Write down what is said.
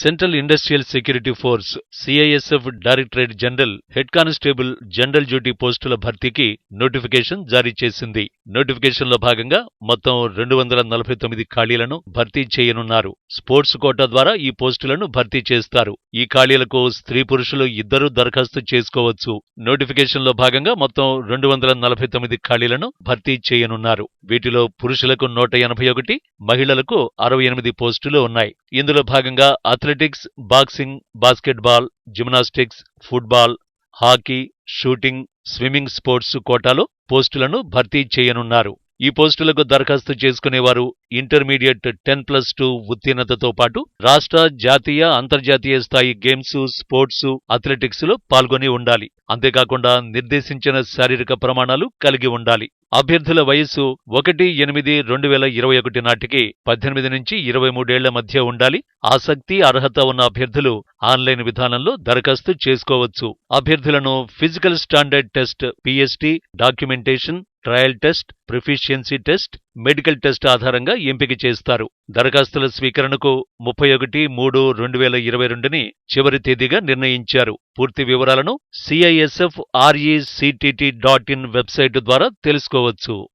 Central industrial security force CISF directorate general head constable general duty పోస్టుల భర్తీకి notification జారీ చేసింది. నోటిఫికేషన్లో భాగంగా మొత్తం రెండు వందల నలభై తొమ్మిది ఖాళీలను భర్తీ చేయనున్నారు. స్పోర్ట్స్ కోటా ద్వారా ఈ పోస్టులను భర్తీ చేస్తారు. ఈ ఖాళీలకు స్త్రీ పురుషులు ఇద్దరూ దరఖాస్తు చేసుకోవచ్చు. నోటిఫికేషన్లో భాగంగా మొత్తం రెండు వందల నలభై తొమ్మిది ఖాళీలను భర్తీ చేయనున్నారు. వీటిలో పురుషులకు నూట ఎనభై ఒకటి మహిళలకు అరవై ఎనిమిది పోస్టులు ఉన్నాయి. ఇందులో భాగంగా athletics boxing basketball gymnastics football hockey shooting swimming sports కోటాలో పోస్టులను భర్తీ చేయనున్నారు. ఈ పోస్టులకు దరఖాస్తు చేసుకునేవారు ఇంటర్మీడియట్ టెన్ ప్లస్ టూ ఉత్తీర్ణతతో పాటు రాష్ట్ర జాతీయ అంతర్జాతీయ స్థాయి గేమ్స్ స్పోర్ట్స్ అథ్లెటిక్స్లో పాల్గొని ఉండాలి. అంతేకాకుండా నిర్దేశించిన శారీరక ప్రమాణాలు కలిగి ఉండాలి. అభ్యర్థుల వయస్సు ఒకటి ఎనిమిది రెండు వేల ఇరవై ఒకటి నాటికి పద్దెనిమిది నుంచి ఇరవై మూడేళ్ళ మధ్య ఉండాలి. ఆసక్తి అర్హత ఉన్న అభ్యర్థులు ఆన్లైన్ విధానంలో దరఖాస్తు చేసుకోవచ్చు. అభ్యర్థులను physical standard test PST documentation trial test proficiency test medical test ఆధారంగా ఎంపిక చేస్తారు. దరఖాస్తుల స్వీకరణకు ముప్పై ఒకటి మూడు రెండు వేల ఇరవై రెండుని చివరి తేదీగా నిర్ణయించారు. పూర్తి వివరాలను CISF RECTT dot in website ద్వారా తెలుసుకోవచ్చు.